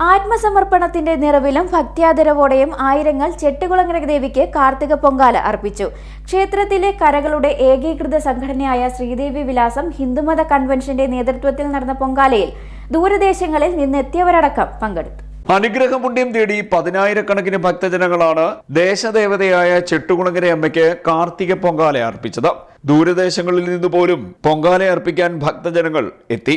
ആത്മസമർപ്പണത്തിന്റെ നിറവിലും ഭക്ത്യാദരവോടെയും ആയിരങ്ങൾ ചെട്ടുകുളങ്ങര ദേവിക്ക് കാർത്തിക പൊങ്കാല അർപ്പിച്ചു. ക്ഷേത്രത്തിലെ കരകളുടെ ഏകീകൃത സംഘടനയായ ശ്രീദേവി വിലാസം ഹിന്ദുമത കൺവെൻഷന്റെ നേതൃത്വത്തിൽ നടന്ന പൊങ്കാലയിൽ ദൂരദേശങ്ങളിൽ നിന്നെത്തിയവരടക്കം പങ്കെടുത്തു. അനുഗ്രഹപുണ്യം തേടി പതിനായിരക്കണക്കിന് ഭക്തജനങ്ങളാണ് ദേശദേവതയായ ചെട്ടുകുളങ്ങര അമ്മയ്ക്ക് കാർത്തിക പൊങ്കാല അർപ്പിച്ചത്. ദൂരദേശങ്ങളിൽ നിന്ന് പോലും പൊങ്കാല അർപ്പിക്കാൻ ഭക്തജനങ്ങൾ എത്തി.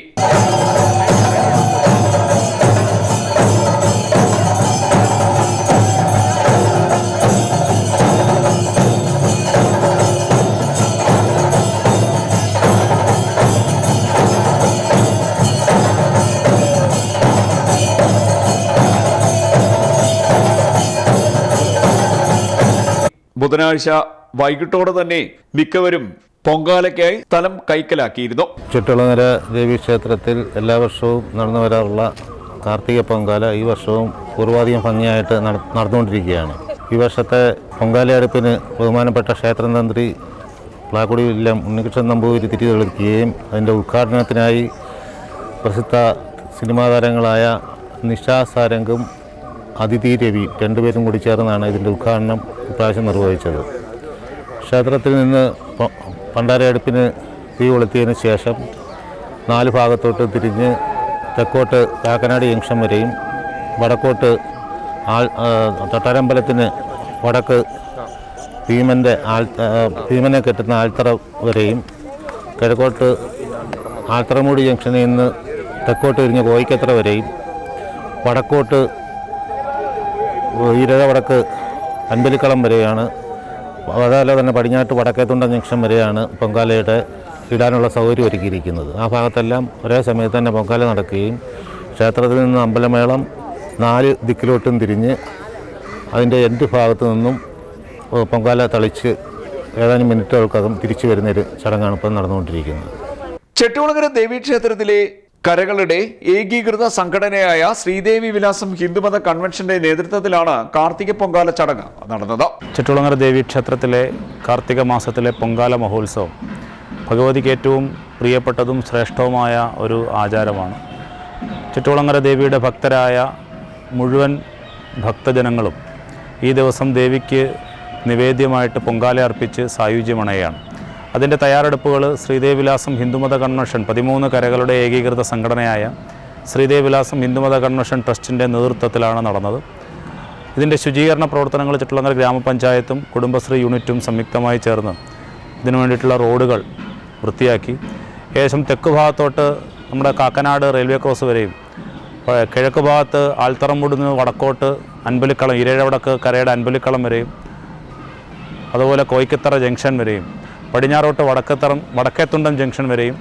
ബുധനാഴ്ച വൈകിട്ടോടെ തന്നെ മിക്കവരും പൊങ്കാലയ്ക്കായി സ്ഥലം കൈക്കലാക്കിയിരുന്നു. ചുറ്റളനര ദേവി ക്ഷേത്രത്തിൽ എല്ലാ വർഷവും നടന്നു വരാറുള്ള കാർത്തിക പൊങ്കാല ഈ വർഷവും പൂർവാധികം ഭംഗിയായിട്ട് നട- നടന്നുകൊണ്ടിരിക്കുകയാണ്. ഈ വർഷത്തെ പൊങ്കാലയടുപ്പിന് ബഹുമാനപ്പെട്ട ക്ഷേത്രം തന്ത്രി പ്ലാക്കുടി വില്യം ഉണ്ണികൃഷ്ണൻ നമ്പൂതിരി തിരി തെളിക്കുകയും അതിന്റെ ഉദ്ഘാടനത്തിനായി പ്രസിദ്ധ സിനിമാ താരങ്ങളായ നിഷാ സാരംഗും അതിഥി രവി രണ്ടുപേരും കൂടി ചേർന്നാണ് ഇതിന്റെ ഉദ്ഘാടനം ഇപ്രാവശ്യം നിർവഹിച്ചത്. ക്ഷേത്രത്തിൽ നിന്ന് പണ്ടാരയടുപ്പിന് തീ കൊളുത്തിയതിന് ശേഷം നാല് ഭാഗത്തോട്ട് തിരിഞ്ഞ് തെക്കോട്ട് കാക്കനാട് ജംഗ്ഷൻ വരെയും വടക്കോട്ട് ആൾ തൊട്ടാരമ്പലത്തിന് വടക്ക് ഭീമന്റെ ആൾ ഭീമനെ കെട്ടുന്ന ആൽത്തറ വരെയും കിഴക്കോട്ട് ആൽത്തറമൂടി ജംഗ്ഷനിൽ നിന്ന് തെക്കോട്ട് തിരിഞ്ഞ് കോയിക്കത്ര വരെയും വടക്കോട്ട് ഈരക വടക്ക് അൻപലിക്കളം വരെയാണ്. അതല്ല തന്നെ പടിഞ്ഞാട്ട് വടക്കേത്തുണ്ട ജംഗ്ഷൻ വരെയാണ് പൊങ്കാലയുടെ ഇടാനുള്ള സൗകര്യം ഒരുക്കിയിരിക്കുന്നത്. ആ ഭാഗത്തെല്ലാം ഒരേ സമയത്ത് തന്നെ പൊങ്കാല നടക്കുകയും ക്ഷേത്രത്തിൽ നിന്ന് അമ്പലമേളം നാല് ദിക്കിലോട്ടും തിരിഞ്ഞ് അതിന്റെ രണ്ട് ഭാഗത്തു നിന്നും പൊങ്കാല തളിച്ച് ഏതാനും മിനിറ്റുകൾക്കകം തിരിച്ചു വരുന്നൊരു ചടങ്ങാണ് ഇപ്പം നടന്നുകൊണ്ടിരിക്കുന്നത്. ചെട്ടുകുളങ്ങര ദേവീക്ഷേത്രത്തിലെ കരകളുടെ ഏകീകൃത സംഘടനയായ ശ്രീദേവി വിലാസം ഹിന്ദുമത കൺവെൻഷന്റെ നേതൃത്വത്തിലാണ് കാർത്തിക പൊങ്കാല ചടങ്ങ് നടന്നത്. ചുറ്റുളങ്ങര ദേവി ക്ഷേത്രത്തിലെ കാർത്തിക മാസത്തിലെ പൊങ്കാല മഹോത്സവം ഭഗവതിക്ക് ഏറ്റവും പ്രിയപ്പെട്ടതും ശ്രേഷ്ഠവുമായ ഒരു ആചാരമാണ്. ചുറ്റുളങ്ങര ദേവിയുടെ ഭക്തരായ മുഴുവൻ ഭക്തജനങ്ങളും ഈ ദിവസം ദേവിക്ക് നിവേദ്യമായിട്ട് പൊങ്കാല അർപ്പിച്ച് സായുജ്യമണയാണ് അതിന്റെ തയ്യാറെടുപ്പുകൾ ശ്രീദേവിലാസം ഹിന്ദുമത കൺവെൻഷൻ പതിമൂന്ന് കരകളുടെ ഏകീകൃത സംഘടനയായ ശ്രീദേവിലാസം ഹിന്ദുമത കൺവെൻഷൻ ട്രസ്റ്റിന്റെ നേതൃത്വത്തിലാണ് നടന്നത്. ഇതിന്റെ ശുചീകരണ പ്രവർത്തനങ്ങൾ ചുറ്റുളങ്ങര ഗ്രാമപഞ്ചായത്തും കുടുംബശ്രീ യൂണിറ്റും സംയുക്തമായി ചേർന്ന് ഇതിനു വേണ്ടിയിട്ടുള്ള റോഡുകൾ വൃത്തിയാക്കി. ഏകദേശം തെക്ക് ഭാഗത്തോട്ട് നമ്മുടെ കാക്കനാട് റെയിൽവേ ക്രോസ് വരെയും കിഴക്ക് ഭാഗത്ത് ആൽത്തറമ്പൂട് വടക്കോട്ട് അൻപലിക്കളം ഇരഴവടക്ക് കരയുടെ അൻപലിക്കളം വരെയും അതുപോലെ കോയിക്കത്തറ ജംഗ്ഷൻ വരെയും പടിഞ്ഞാറോട്ട് വടക്കത്തറം വടക്കേത്തുണ്ടം ജംഗ്ഷൻ വരെയും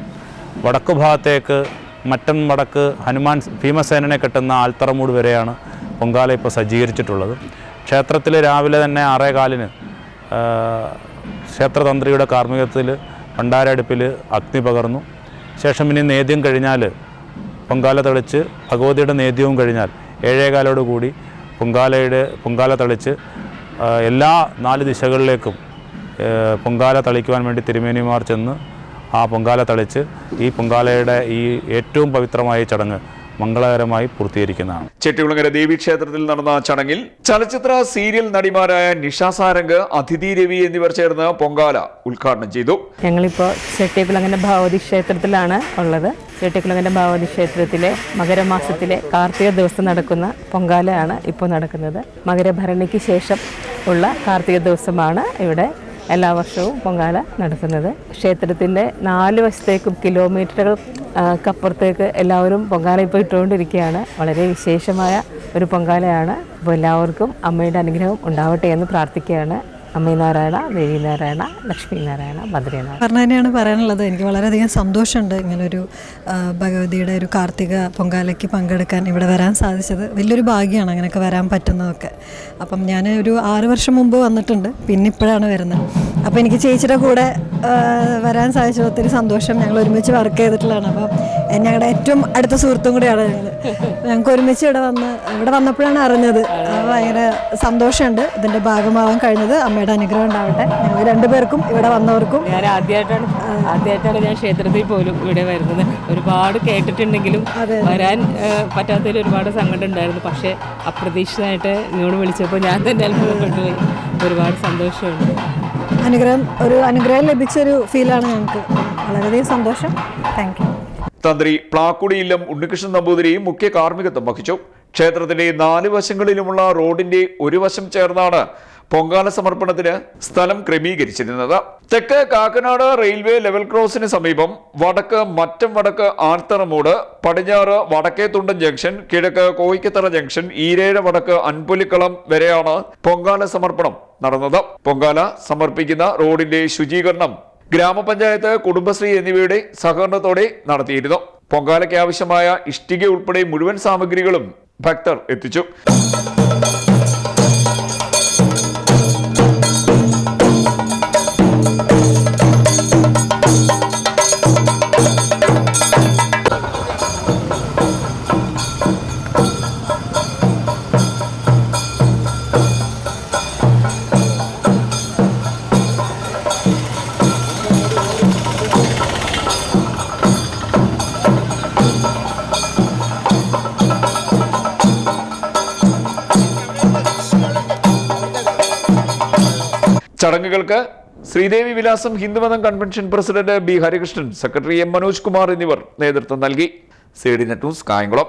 വടക്കു ഭാഗത്തേക്ക് മറ്റം വടക്ക് ഹനുമാൻ ഭീമസേനനെ കെട്ടുന്ന ആൽത്തറമൂട് വരെയാണ് പൊങ്കാല ഇപ്പോൾ സജ്ജീകരിച്ചിട്ടുള്ളത്. ക്ഷേത്രത്തിൽ രാവിലെ തന്നെ ആറേ കാലിന് ആ, ക്ഷേത്രതന്ത്രിയുടെ കാർമ്മികത്തിൽ ഭണ്ഡാരടുപ്പിൽ അഗ്നി പകർന്നു. ശേഷം ഇനി നേദ്യം കഴിഞ്ഞാൽ പൊങ്കാല തെളിച്ച് ഭഗവതിയുടെ നേദ്യവും കഴിഞ്ഞാൽ ഏഴേകാലോടുകൂടി പൊങ്കാലയുടെ പൊങ്കാല തെളിച്ച് എല്ലാ നാല് ദിശകളിലേക്കും പൊങ്കാല തളിക്കുവാൻ വേണ്ടി തിരുമേനിമാർ ചെന്ന് ആ പൊങ്കാല തളിച്ച് ഈ പൊങ്കാലയുടെ ഈ ഏറ്റവും പവിത്രമായ ചടങ്ങ് മംഗളകരമായി പൂർത്തീകരിക്കുന്നതാണ്. ചെട്ടികുളങ്ങര ദേവീക്ഷേത്രത്തിൽ നടന്ന ചടങ്ങിൽ ചലച്ചിത്ര സീരിയൽ നടിമാരായ നിഷ സാരംഗ് അതിഥി രവി എന്നിവർ ചേർന്ന് പൊങ്കാല ഉദ്ഘാടനം ചെയ്തു. ഞങ്ങളിപ്പോൾ ചെട്ടിക്കുളങ്ങര ഭഗവതി ക്ഷേത്രത്തിലാണ് ഉള്ളത്. ചെട്ടിക്കുളങ്ങര ഭഗവതി ക്ഷേത്രത്തിലെ മകരമാസത്തിലെ കാർത്തിക ദിവസം നടക്കുന്ന പൊങ്കാലയാണ് ഇപ്പോൾ നടക്കുന്നത്. മകരഭരണിക്ക് ശേഷം ഉള്ള കാർത്തിക ദിവസമാണ് ഇവിടെ എല്ലാ വർഷവും പൊങ്കാല നടക്കുന്നത് ക്ഷേത്രത്തിന്റെ നാല് വശത്തേക്കും കിലോമീറ്ററുകൾ അപ്പുറത്തേക്ക് എല്ലാവരും പൊങ്കാല ഇപ്പോൾ ഇട്ടുകൊണ്ടിരിക്കുകയാണ് വളരെ വിശേഷമായ ഒരു പൊങ്കാലയാണ്. അപ്പോൾ എല്ലാവർക്കും അമ്മയുടെ അനുഗ്രഹം ഉണ്ടാവട്ടെ എന്ന് പ്രാർത്ഥിക്കുകയാണ്. അമ്മേ ദേവീനാരായണ ലക്ഷ്മീനാരായണ ബദ്രീനാരായണ ലക്ഷ്മി നാരായണ ഭദ്രനാരായണ പറഞ്ഞ തന്നെയാണ് പറയാനുള്ളത്. എനിക്ക് വളരെയധികം സന്തോഷമുണ്ട് ഇങ്ങനൊരു ഭഗവതിയുടെ ഒരു കാർത്തിക പൊങ്കാലയ്ക്ക് പങ്കെടുക്കാൻ ഇവിടെ വരാൻ സാധിച്ചത്. വലിയൊരു ഭാഗ്യമാണ് അങ്ങനെയൊക്കെ വരാൻ പറ്റുന്നതൊക്കെ. അപ്പം ഞാൻ ഒരു ആറ് വർഷം മുമ്പ് വന്നിട്ടുണ്ട്. പിന്നെ ഇപ്പോഴാണ് വരുന്നത്. അപ്പോൾ എനിക്ക് ചേച്ചിയുടെ കൂടെ വരാൻ സാധിച്ചത് ഒത്തിരി സന്തോഷം. ഞങ്ങൾ ഒരുമിച്ച് വർക്ക് ചെയ്തിട്ടുള്ളതാണ്. അപ്പം ഞങ്ങളുടെ ഏറ്റവും അടുത്ത സുഹൃത്തും കൂടെയാണ് ഞങ്ങൾ ഞങ്ങൾക്ക് ഒരുമിച്ച് ഇവിടെ വന്ന് ഇവിടെ വന്നപ്പോഴാണ് അറിഞ്ഞത്. ഭയങ്കര സന്തോഷമുണ്ട് ഇതിന്റെ ഭാഗമാവാൻ കഴിഞ്ഞത്. അമ്മയുടെ അനുഗ്രഹം ഉണ്ടാവട്ടെ. ഞങ്ങൾ രണ്ടുപേർക്കും ഇവിടെ വന്നവർക്കും. ഞാൻ ആദ്യമായിട്ടാണ് ആദ്യമായിട്ടാണ് ഞാൻ ക്ഷേത്രത്തിൽ പോലും ഇവിടെ വരുന്നത്. ഒരുപാട് കേട്ടിട്ടുണ്ടെങ്കിലും വരാൻ പറ്റാത്തതിൽ ഒരുപാട് സങ്കടം ഉണ്ടായിരുന്നു. പക്ഷേ അപ്രതീക്ഷിതമായിട്ട് ഇങ്ങോട്ട് വിളിച്ചപ്പോൾ ഞാൻ തന്നെ അത്ഭുതപ്പെട്ടു പോയി ഒരുപാട് സന്തോഷമുണ്ട്. അനുഗ്രഹം ഒരു അനുഗ്രഹം ലഭിച്ചൊരു ഫീലാണ് ഞങ്ങൾക്ക് വളരെയധികം സന്തോഷം. താങ്ക് യു തന്ത്രി പ്ലാക്കുടിയില്ലം ഉണ്ണികൃഷ്ണൻ നമ്പൂതിരിയും മുഖ്യ കാർമ്മികത്വം വഹിച്ചു. ക്ഷേത്രത്തിന്റെ നാല് വശങ്ങളിലുമുള്ള റോഡിന്റെ ഒരു വശം ചേർന്നാണ് പൊങ്കാല സമർപ്പണത്തിന് സ്ഥലം ക്രമീകരിച്ചിരുന്നത്. തെക്ക് കാക്കനാട് റെയിൽവേ ലെവൽ ക്രോസിന് സമീപം വടക്ക് മറ്റം വടക്ക് ആർത്തറമൂട് പടിഞ്ഞാറ് വടക്കേത്തുണ്ടൻ ജംഗ്ഷൻ കിഴക്ക് കോയിക്കത്തറ ജംഗ്ഷൻ ഈരേഴ വടക്ക് അൻപുലിക്കളം വരെയാണ് പൊങ്കാല സമർപ്പണം നടന്നത്. പൊങ്കാല സമർപ്പിക്കുന്ന റോഡിന്റെ ശുചീകരണം ഗ്രാമപഞ്ചായത്ത് കുടുംബശ്രീ എന്നിവയുടെ സഹകരണത്തോടെ നടത്തിയിരുന്നു. പൊങ്കാലയ്ക്ക് ആവശ്യമായ ഇഷ്ടിക ഉൾപ്പെടെ മുഴുവൻ സാമഗ്രികളും ഭക്തർ എത്തിച്ചു. ചടങ്ങുകൾക്ക് ശ്രീദേവി വിലാസം ഹിന്ദുമതം convention president B Harikrishnan secretary M Manoj Kumar എന്നിവർ നേതൃത്വം നൽകി. C D net news Kayamkulam.